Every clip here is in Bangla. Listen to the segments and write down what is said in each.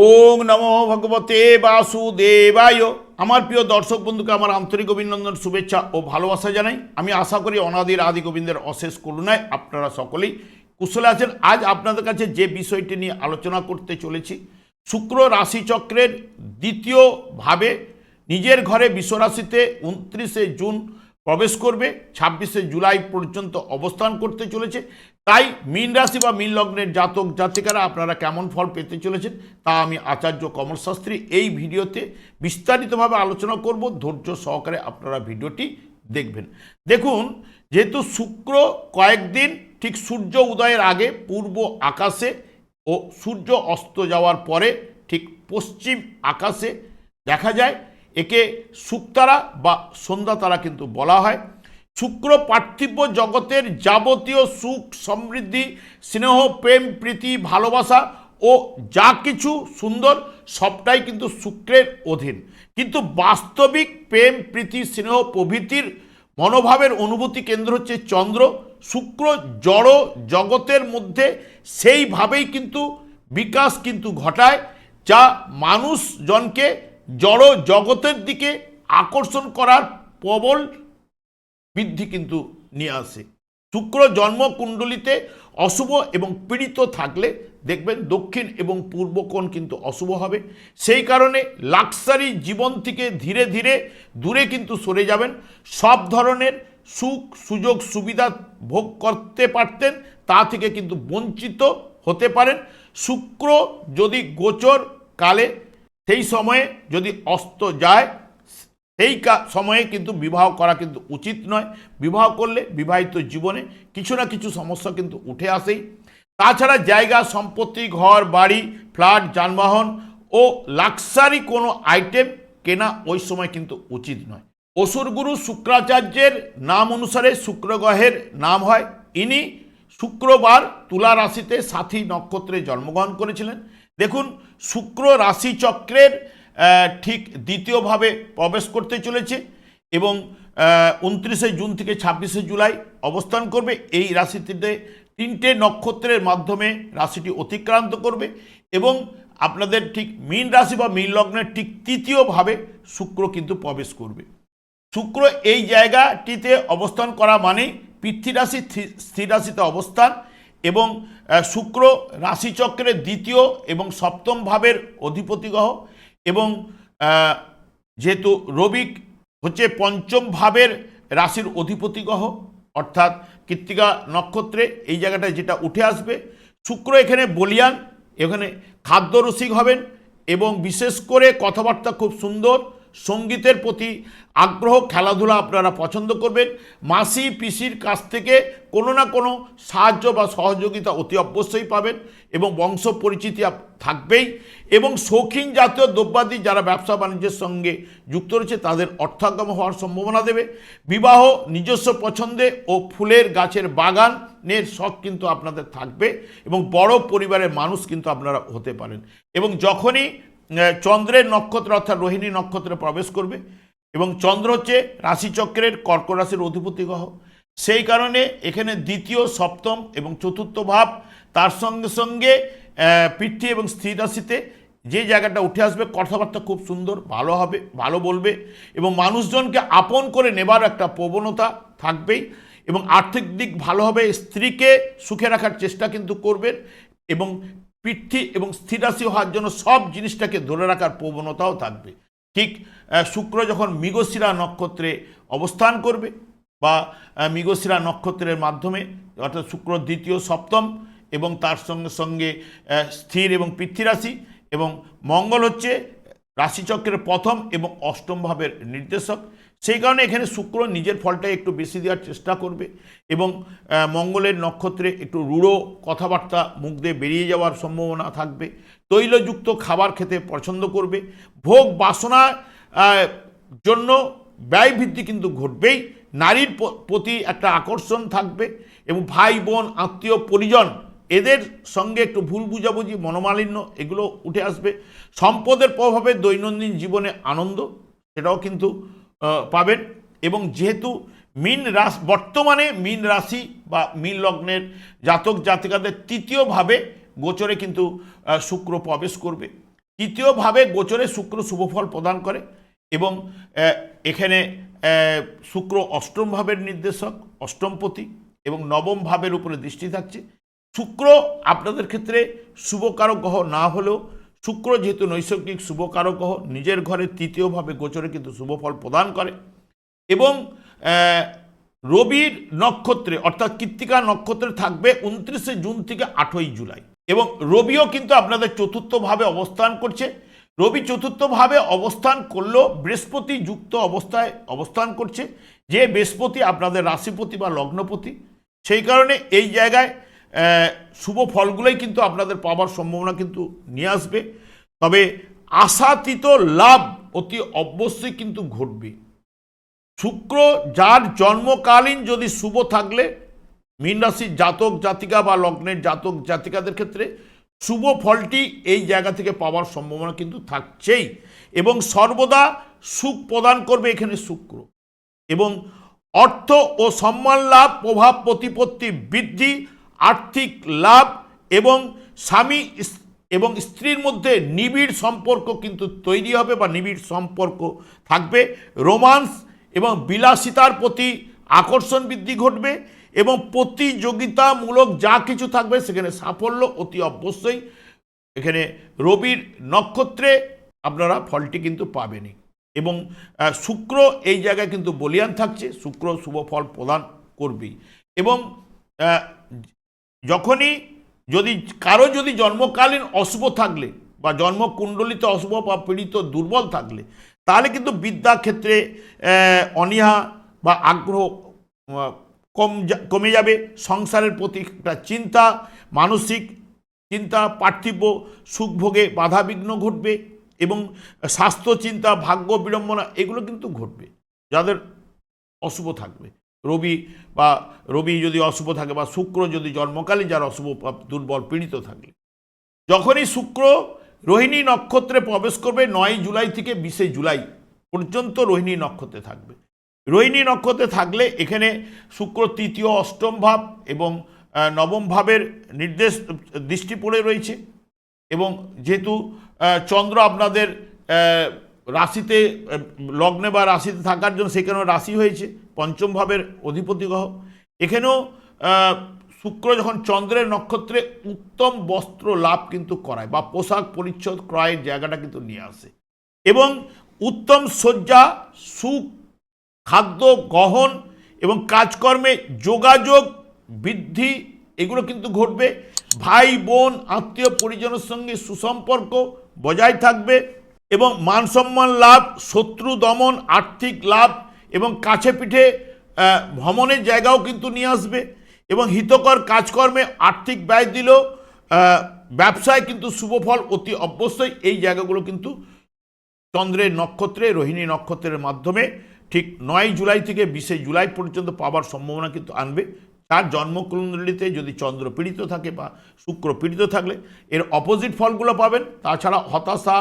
ওং নমো ভগবতে বাসুদেবায়। আমার প্রিয় দর্শক বন্ধুকে আমার আন্তরিক অভিনন্দন, শুভেচ্ছা ও ভালোবাসা জানাই। আমি আশা করি অনাদির আদি গোবিন্দের অশেষ করুণায় আপনারা সকলেই কুশলে আছেন। আজ আপনাদের কাছে যে বিষয়টি নিয়ে আলোচনা করতে চলেছি, শুক্র রাশিচক্রের দ্বিতীয় ভাবে নিজের ঘরে বিশ্বরাশিতে উনত্রিশে জুন প্রবেশ করবে, ছাব্বিশে জুলাই পর্যন্ত অবস্থান করতে চলেছে। তাই মীন রাশি বা মীন লগ্নের জাতক জাতিকারা আপনারা কেমন ফল পেতে চলেছেন তা আমি আচার্য কমলশাস্ত্রী এই ভিডিওতে বিস্তারিতভাবে আলোচনা করব। ধৈর্য সহকারে আপনারা ভিডিওটি দেখবেন। দেখুন, যেহেতু শুক্র কয়েকদিন ঠিক সূর্য উদয়ের আগে পূর্ব আকাশে ও সূর্য অস্ত যাওয়ার পরে ঠিক পশ্চিম আকাশে দেখা যায়। একে শুকতারা বা সন্ধ্যা তারা কিন্তু বলা হয়। শুক্র পার্থিব জগতের যাবতীয় সুখ, সমৃদ্ধি, স্নেহ, প্রেম, প্রীতি, ভালোবাসা ও যা কিছু সুন্দর, সবটাই কিন্তু শুক্রের অধীন। কিন্তু বাস্তবিক প্রেম, প্রীতি, স্নেহ প্রভৃতির মনোভাবের অনুভূতি কেন্দ্র হচ্ছে চন্দ্র। শুক্র জড় জগতের মধ্যে সেইভাবেই কিন্তু বিকাশ কিন্তু ঘটায়, যা মানুষজনকে জড় জগতের দিকে আকর্ষণ করার প্রবল বৃদ্ধি কিন্তু নিয়ে আসে। শুক্র জন্মকুণ্ডলিতে অশুভ এবং পীড়িত থাকলে দেখবেন দক্ষিণ এবং পূর্ব কোণ কিন্তু অশুভ হবে। সেই কারণে লাক্সারি জীবন থেকে ধীরে ধীরে দূরে কিন্তু সরে যাবেন। সব ধরনের সুখ, সুযোগ, সুবিধা ভোগ করতে পারতেন, তা থেকে কিন্তু বঞ্চিত হতে পারেন। শুক্র যদি গোচর কালে, সেই সময়ে যদি অস্ত যায় সেই সময়ে কিন্তু বিবাহ করা কিন্তু উচিত নয়। বিবাহ করলে বিবাহিত জীবনে কিছু না কিছু সমস্যা কিন্তু উঠে আসেই। তাছাড়া জায়গা, সম্পত্তি, ঘর, বাড়ি, ফ্ল্যাট, যানবাহন ও লাক্সারি কোনো আইটেম কেনা ওই সময় কিন্তু উচিত নয়। অসুরগুরু শুক্রাচার্যের নাম অনুসারে শুক্রগ্রহের নাম হয়। ইনি শুক্রবার তুলা রাশিতে সাথী নক্ষত্রে জন্মগ্রহণ করেছিলেন। দেখুন, শুক্র রাশিচক্রের ঠিক দ্বিতীয়ভাবে প্রবেশ করতে চলেছে এবং উনত্রিশে জুন থেকে ছাব্বিশে জুলাই অবস্থান করবে। এই রাশিটিতে তিনটে নক্ষত্রের মাধ্যমে রাশিটি অতিক্রান্ত করবে এবং আপনাদের ঠিক মীন রাশি বা মীন লগ্নের ঠিক তৃতীয়ভাবে শুক্র কিন্তু প্রবেশ করবে। শুক্র এই জায়গাটিতে অবস্থান করা মানে পৃথ্বীরাশি স্থি- স্থির রাশিতে অবস্থান এবং শুক্র রাশিচক্রের দ্বিতীয় এবং সপ্তম ভাবের অধিপতি গ্রহ এবং যেহেতু রবিক হচ্ছে পঞ্চম ভাবের রাশির অধিপতি গ্রহ অর্থাৎ কৃত্তিকা নক্ষত্রে, এই জায়গাটায় যেটা উঠে আসবে, শুক্র এখানে বলিয়ান, এখানে খাদ্য রসিক হবেন এবং বিশেষ করে কথাবার্তা খুব সুন্দর সঙ্গীতের প্রতি আগ্রহ, খেলাধুলা আপনারা পছন্দ করবেন। মাসি, পিসির কাছ থেকে কোনো না কোনো সাহায্য বা সহযোগিতা অতি অবশ্যই পাবেন এবং বংশ পরিচিতি থাকবেই এবং শৌখিন জাতীয় দ্রব্যাদি যারা ব্যবসা বাণিজ্যের সঙ্গে যুক্ত রয়েছে, তাদের অর্থাগম হওয়ার সম্ভাবনা দেবে। বিবাহ, নিজস্ব পছন্দে ও ফুলের গাছের বাগানের শখ কিন্তু আপনাদের থাকবে এবং বড় পরিবারের মানুষ কিন্তু আপনারা হতে পারেন। এবং যখনই চন্দ্রের নক্ষত্র অর্থাৎ রোহিণী নক্ষত্রে প্রবেশ করবে এবং চন্দ্র হচ্ছে রাশিচক্রের কর্ক রাশির অধিপতি গ্রহ। সেই কারণে এখানে দ্বিতীয়, সপ্তম এবং চতুর্থ ভাব তার সঙ্গে সঙ্গে পৃথ্বী এবং স্থির রাশিতে যে জায়গাটা উঠে আসবে, কথাবার্তা খুব সুন্দর, ভালো হবে, ভালো বলবে এবং মানুষজনকে আপন করে নেবার একটা প্রবণতা থাকবেই এবং আর্থিক দিক ভালো হবে, স্ত্রীকে সুখে রাখার চেষ্টা কিন্তু করবেন এবং পৃথ্বী এবং স্থিরাশি হওয়ার জন্য সব জিনিসটাকে ধরে রাখার প্রবণতাও থাকবে। ঠিক শুক্র যখন মৃগশিরা নক্ষত্রে অবস্থান করবে বা মৃগশিরা নক্ষত্রের মাধ্যমে, অর্থাৎ শুক্র দ্বিতীয় সপ্তম এবং তার সঙ্গে সঙ্গে স্থির এবং পৃথ্বীরাশি এবং মঙ্গল হচ্ছে রাশিচক্রের প্রথম এবং অষ্টম ভাবের নির্দেশক। সেই কারণে এখানে শুক্র নিজের ফলটা একটু বেশি দেওয়ার চেষ্টা করবে এবং মঙ্গলের নক্ষত্রে একটু রূঢ় কথাবার্তা মুখ দিয়ে বেরিয়ে যাওয়ার সম্ভাবনা থাকবে। তৈলযুক্ত খাবার খেতে পছন্দ করবে। ভোগ বাসনা জন্য ব্যয় বৃদ্ধি কিন্তু ঘটবেই। নারীর প্রতি একটা আকর্ষণ থাকবে এবং ভাই, বোন, আত্মীয়, পরিজন এদের সঙ্গে একটু ভুল বুঝাবুঝি, মনোমালিন্য এগুলো উঠে আসবে। সম্পদের প্রভাবে দৈনন্দিন জীবনে আনন্দ, সেটাও কিন্তু পাবেন। এবং যেহেতু মিন রাশি, বর্তমানে মিন রাশি বা মিন লগ্নের জাতক জাতিকাদের তৃতীয়ভাবে গোচরে কিন্তু শুক্র প্রবেশ করবে। তৃতীয়ভাবে গোচরে শুক্র শুভফল প্রদান করে এবং এখানে শুক্র অষ্টম ভাবের নির্দেশক অষ্টমপতি এবং নবম ভাবের উপরে দৃষ্টি থাকছে। শুক্র আপনাদের ক্ষেত্রে শুভকারক গ্রহ না হলেও শুক্র যেহেতু নৈসর্গিক শুভকারক নিজের ঘরে তৃতীয়ভাবে গোচরে কিন্তু শুভফল প্রদান করে। এবং রবির নক্ষত্রে, অর্থাৎ কৃত্তিকা নক্ষত্রে থাকবে উনত্রিশে জুন থেকে আটই জুলাই। এবং রবিও কিন্তু আপনাদের চতুর্থভাবে অবস্থান করছে। রবি চতুর্থভাবে অবস্থান করলেও বৃহস্পতি যুক্ত অবস্থায় অবস্থান করছে। যে বৃহস্পতি আপনাদের রাশিপতি বা লগ্নপতি, সেই কারণে এই জায়গায় শুভ ফলগুলোই কিন্তু আপনাদের পাওয়ার সম্ভাবনা কিন্তু নিয়ে আসবে। তবে আশাতীত লাভ অতি অবশ্যই কিন্তু ঘটবে। শুক্র যার জন্মকালীন যদি শুভ থাকলে, মীন রাশির জাতক জাতিকা বা লগ্নের জাতক জাতিকাদের ক্ষেত্রে শুভ ফলটি এই জায়গা থেকে পাওয়ার সম্ভাবনা কিন্তু থাকছেই এবং সর্বদা সুখ প্রদান করবে এখানে শুক্র। এবং অর্থ ও সম্মান লাভ, প্রভাব, প্রতিপত্তি বৃদ্ধি আর্থিক লাভ এবং স্বামী এবং স্ত্রীর মধ্যে নিবিড় সম্পর্ক কিন্তু তৈরি হবে বা নিবিড় সম্পর্ক থাকবে। রোমান্স এবং বিলাসিতার প্রতি আকর্ষণ বৃদ্ধি ঘটবে এবং প্রতিযোগিতামূলক যা কিছু থাকবে সেখানে সাফল্য অতি অবশ্যই। এখানে রবির নক্ষত্রে আপনারা ফলটি কিন্তু পাবেনই। এবং শুক্র এই জায়গায় কিন্তু বলিয়ান থাকছে। শুক্র শুভ ফল প্রদান করবেই। এবং যখনই যদি কারও যদি জন্মকালীন অশুভ থাকলে বা জন্মকুণ্ডলিতে অশুভ বা পীড়িত দুর্বল থাকলে তাহলে কিন্তু বিদ্যাক্ষেত্রে আহ, অনীহা বা আগ্রহ কম কমে যাবে। সংসারের প্রতি একটা চিন্তা মানসিক চিন্তা পার্থিব সুখভোগে বাধাবিঘ্ন ঘটবে এবং স্বাস্থ্য চিন্তা ভাগ্য বিড়ম্বনা এগুলো কিন্তু ঘটবে। যাদের অশুভ থাকবে। রবি বা রবি যদি অশুভ থাকে বা শুক্র যদি জন্মকালীন যার অশুভ দুর্বল পীড়িত থাকলে যখনই শুক্র রোহিণী নক্ষত্রে প্রবেশ করবে নয় জুলাই থেকে বিশে জুলাই পর্যন্ত রোহিণী নক্ষত্রে থাকবে। রোহিণী নক্ষত্রে থাকলে এখানে শুক্র তৃতীয় অষ্টম ভাব এবং নবম ভাবের নির্দেশ দৃষ্টি পড়ে রয়েছে এবং যেহেতু চন্দ্র আপনাদের রাশিতে লগ্নে বা রাশিতে থাকার জন্য সেখানেও রাশি হয়েছে? পঞ্চম ভাবের অধিপতি গ্রহ। এখানেও শুক্র যখন চন্দ্রের নক্ষত্রে উত্তম বস্ত্র লাভ কিন্তু করায় বা পোশাক পরিচ্ছদ ক্রয়ের জায়গাটা কিন্তু নিয়ে আসে। এবং উত্তম শয্যা, সুখ, খাদ্য, গহন এবং কাজকর্মে যোগাযোগ, বৃদ্ধি, এগুলো কিন্তু ঘটবে। ভাই, বোন, আত্মীয়, পরিজনের সঙ্গে সুসম্পর্ক বজায় থাকবে। এবং মান সম্মান লাভ, শত্রু দমন, আর্থিক লাভ এবং কাছে পিঠে ভ্রমণের জায়গাও কিন্তু নিয়ে আসবে এবং হিতকর কাজকর্মে আর্থিক ব্যয় দিলেও ব্যবসায় কিন্তু শুভফল অতি অবশ্যই। এই জায়গাগুলো কিন্তু চন্দ্রের নক্ষত্রে, রোহিণী নক্ষত্রের মাধ্যমে ঠিক নয় জুলাই থেকে বিশে জুলাই পর্যন্ত পাওয়ার সম্ভাবনা কিন্তু আনবে। তার জন্মকুণ্ডলিতে যদি চন্দ্র পীড়িত থাকে বা শুক্র পীড়িত থাকলে, এর অপোজিট ফলগুলো পাবেন। তাছাড়া হতাশা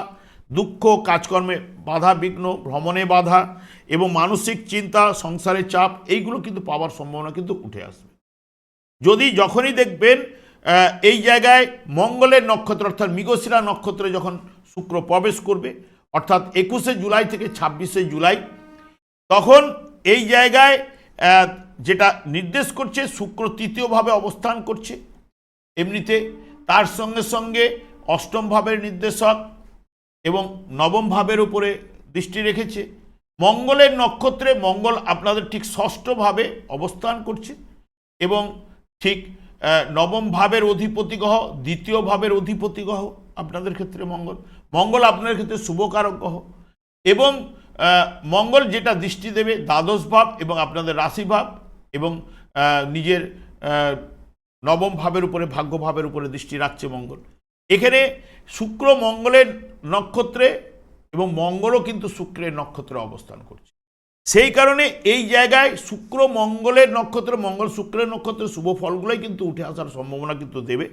দুঃখ, কাজকর্মে বাধা, বিঘ্ন, ভ্রমণে বাধা এবং মানসিক চিন্তা, সংসারের চাপ, এইগুলো কিন্তু পাওয়ার সম্ভাবনা কিন্তু উঠে আসবে। যদি যখনই দেখবেন এই জায়গায় মঙ্গলের নক্ষত্র অর্থাৎ মৃগশিরা নক্ষত্রে যখন শুক্র প্রবেশ করবে, অর্থাৎ একুশে জুলাই থেকে ছাব্বিশে জুলাই, তখন এই জায়গায় যেটা নির্দেশ করছে, শুক্র তৃতীয়ভাবে অবস্থান করছে। এমনিতে তার সঙ্গে সঙ্গে অষ্টম ভাবের নির্দেশক এবং নবম ভাবের উপরে দৃষ্টি রেখেছে। মঙ্গলের নক্ষত্রে মঙ্গল আপনাদের ঠিক ষষ্ঠভাবে অবস্থান করছে এবং ঠিক নবম ভাবের অধিপতি গ্রহ দ্বিতীয় ভাবের অধিপতি গ্রহ আপনাদের ক্ষেত্রে মঙ্গল। মঙ্গল আপনাদের ক্ষেত্রে শুভকারক গ্রহ এবং মঙ্গল যেটা দৃষ্টি দেবে দ্বাদশ ভাব এবং আপনাদের রাশি ভাব এবং নিজের নবম ভাবের উপরে, ভাগ্য ভাবের উপরে দৃষ্টি রাখছে মঙ্গল। এখানে শুক্র মঙ্গলের নক্ষত্রে এবং মঙ্গলও কিন্তু শুক্রের নক্ষত্রে অবস্থান করছে। সেই কারণে এই জায়গায় শুক্র মঙ্গলের নক্ষত্র, মঙ্গল শুক্রের নক্ষত্রের শুভ ফলগুলোই কিন্তু উঠে আসার সম্ভাবনা কিন্তু দেবে।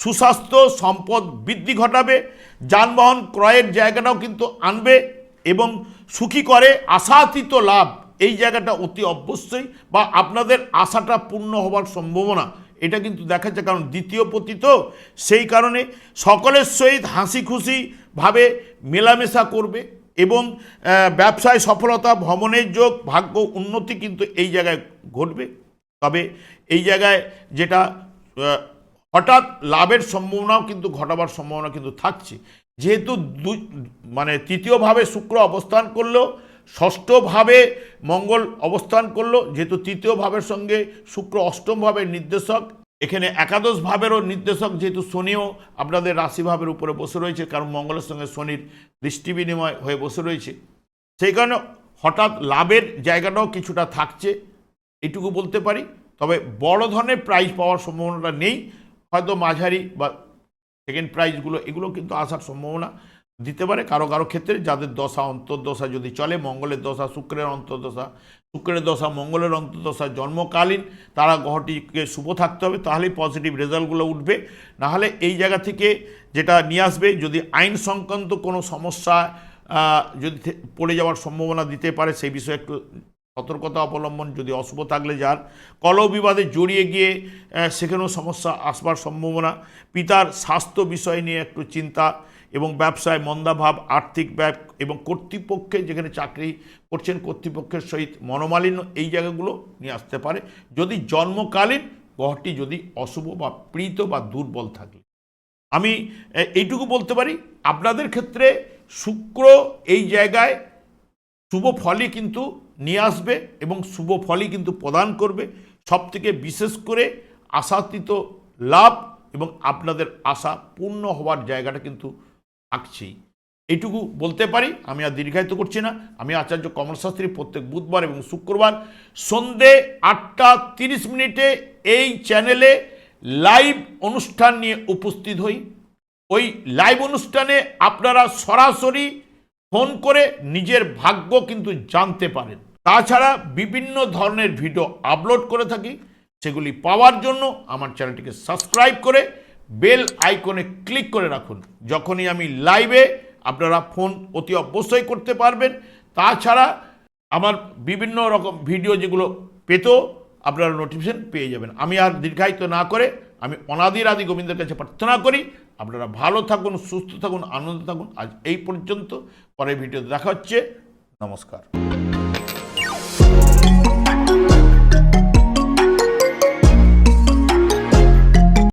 সুস্বাস্থ্য, সম্পদ বৃদ্ধি ঘটাবে, যানবাহন ক্রয়ের জায়গাটাও কিন্তু আনবে এবং সুখী করে আশাতীত লাভ এই জায়গাটা অতি অবশ্যই বা আপনাদের আশাটা পূর্ণ হওয়ার সম্ভাবনা এটা কিন্তু দেখাচ্ছে কারণ দ্বিতীয় পতি তো সেই কারণে সকলের সহিত হাসি খুশিভাবে মেলামেশা করবে এবং ব্যবসায় সফলতা, ভ্রমণের যোগ, ভাগ্য উন্নতি কিন্তু এই জায়গায় ঘটবে। তবে এই জায়গায় যেটা হঠাৎ লাভের সম্ভাবনাও কিন্তু ঘটাবার সম্ভাবনা কিন্তু থাকছে। যেহেতু মানে তৃতীয়ভাবে শুক্র অবস্থান করলেও ষষ্ঠভাবে মঙ্গল অবস্থান করল, যেহেতু তৃতীয় ভাবের সঙ্গে শুক্র অষ্টম ভাবের নির্দেশক। এখানে একাদশ ভাবেরও নির্দেশক, যেহেতু শনিও আপনাদের রাশিভাবের উপরে বসে রয়েছে, কারণ মঙ্গলের সঙ্গে শনির দৃষ্টি বিনিময় হয়ে বসে রয়েছে। সেই কারণে হঠাৎ লাভের জায়গাটাও কিছুটা থাকছে, এটুকু বলতে পারি। তবে বড় ধরনের প্রাইজ পাওয়ার সম্ভাবনাটা নেই। হয়তো মাঝারি বা সেকেন্ড প্রাইজগুলো এগুলো কিন্তু আসার সম্ভাবনা। দিতে পারে। কারও কারও ক্ষেত্রে যাদের দশা, অন্তর্দশা যদি চলে, মঙ্গলের দশা, শুক্রের অন্তর্দশা, শুক্রের দশা, মঙ্গলের অন্তর্দশা জন্মকালীন, তারা গ্রহটিকে শুভ থাকতে হবে, তাহলেই পজিটিভ রেজাল্টগুলো উঠবে। নাহলে এই জায়গা থেকে যেটা নিয়ে আসবে, যদি আইন সংক্রান্ত কোনো সমস্যা যদি পড়ে যাওয়ার সম্ভাবনা দিতে পারে, সেই বিষয়ে একটু সতর্কতা অবলম্বন, যদি অশুভ থাকলে যার। কলহ বিবাদে জড়িয়ে গিয়ে সেখানেও সমস্যা আসবার সম্ভাবনা। পিতার স্বাস্থ্য বিষয় নিয়ে একটু চিন্তা এবং ব্যবসায় মন্দাভাব আর্থিক ব্যাপ এবং কর্তৃপক্ষে যেখানে চাকরি করছেন, কর্তৃপক্ষের সহিত মনোমালিন্য এই জায়গাগুলো নিয়ে আসতে পারে। যদি জন্মকালীন গ্রহটি যদি অশুভ বা প্রীত বা দুর্বল থাকে। আমি এইটুকু বলতে পারি, আপনাদের ক্ষেত্রে শুক্র এই জায়গায় শুভ ফলই কিন্তু নিয়ে আসবে এবং শুভ ফলই কিন্তু প্রদান করবে। সবথেকে বিশেষ করে আশাতীত লাভ এবং আপনাদের আশা পূর্ণ হওয়ার জায়গাটা কিন্তু থাকছেই এইটুকু বলতে পারি, আমি আর দীর্ঘায়িত করছি না। আমি আচার্য কমলশাস্ত্রী প্রত্যেক বুধবার এবং শুক্রবার সন্ধে আটটা তিরিশ মিনিটে এই চ্যানেলে লাইভ অনুষ্ঠান নিয়ে উপস্থিত হই। ওই লাইভ অনুষ্ঠানে আপনারা সরাসরি ফোন করে নিজের ভাগ্য কিন্তু জানতে পারেন। তাছাড়া বিভিন্ন ধরনের ভিডিও আপলোড করে থাকি। সেগুলি পাওয়ার জন্য আমার চ্যানেলটিকে সাবস্ক্রাইব করে বেল আইকনে ক্লিক করে রাখুন। যখনই আমি লাইভে আপনারা ফোন অতি অবশ্যই করতে পারবেন। তাছাড়া আমার বিভিন্ন রকম ভিডিও যেগুলো পেতেও আপনারা নোটিফিকেশন পেয়ে যাবেন। আমি আর দীর্ঘায়িত না করে আমি অনাদির আদি গোবিন্দের কাছে প্রার্থনা করি। আপনারা ভালো থাকুন, সুস্থ থাকুন, আনন্দ থাকুন। আজ এই পর্যন্ত। পরের ভিডিওতে দেখা হচ্ছে। নমস্কার।